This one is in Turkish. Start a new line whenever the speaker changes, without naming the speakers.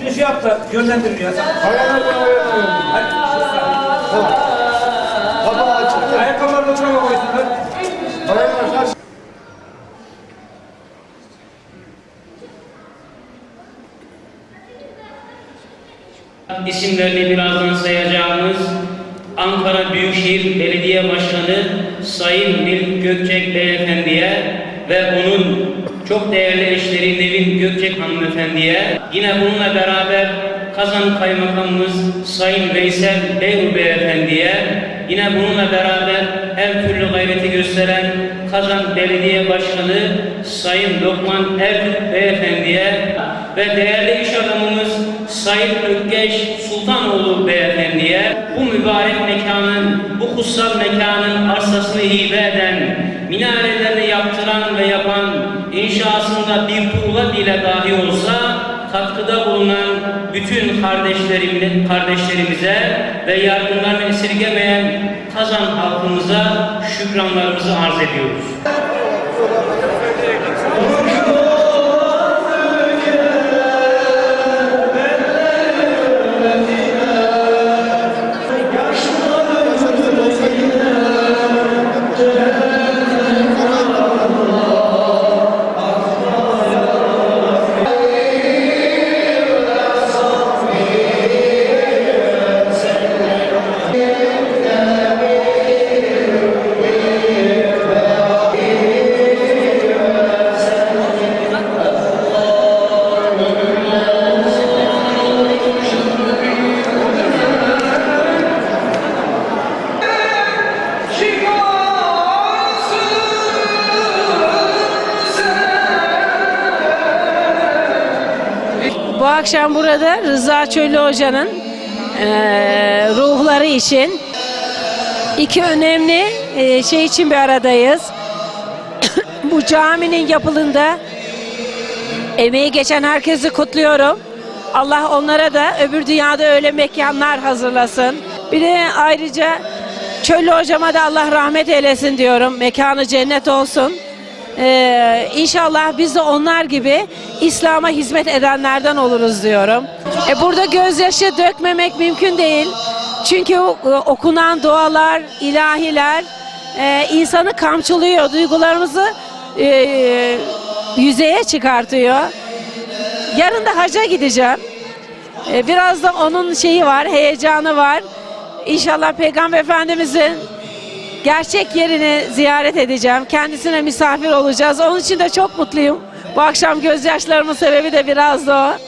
Şunu şey yap da yönlendirin ya.
Kapağı
isimlerini birazdan sayacağımız Ankara Büyükşehir Belediye Başkanı Sayın Melih Gökçek Beyefendi'ye ve onun çok değerli eşleri Nevin Gökçek Hanımefendi'ye yine bununla beraber Kazan Kaymakamımız Sayın Veysel Beyur Beyefendi'ye yine bununla beraber her türlü gayreti gösteren Kazan Belediye Başkanı Sayın Lokman Ertürk Beyefendi'ye ve değerli iş adamımız Sayın Ökkeş Sultanoğlu Beyefendi'ye bu mübarek mekanın, bu kutsal mekanın arsasını hibe eden, minarelerini yaptıran ve yapan, inşasında bir tuğla bile dahi olsa katkıda bulunan bütün kardeşlerimize, kardeşlerimize ve yardımlarını esirgemeyen Kazan halkımıza şükranlarımızı arz ediyoruz.
akşam burada Rıza Çöllü Hoca'nın eee, ruhları için iki önemli eee, şey için bir aradayız. Bu caminin yapılında emeği geçen herkesi kutluyorum. Allah onlara da öbür dünyada öyle mekanlar hazırlasın. Bir de ayrıca Çöllü hocama da Allah rahmet eylesin diyorum. Mekanı cennet olsun. Ee, inşallah biz de onlar gibi İslam'a hizmet edenlerden oluruz diyorum. E, burada gözyaşı dökmemek mümkün değil. Çünkü e, okunan dualar, ilahiler e, insanı kamçılıyor, duygularımızı e, yüzeye çıkartıyor. Yarın da haca gideceğim. E, biraz da onun şeyi var, heyecanı var. İnşallah Peygamber Efendimizin gerçek yerini ziyaret edeceğim. Kendisine misafir olacağız. Onun için de çok mutluyum. Bu akşam gözyaşlarımın sebebi de biraz da o.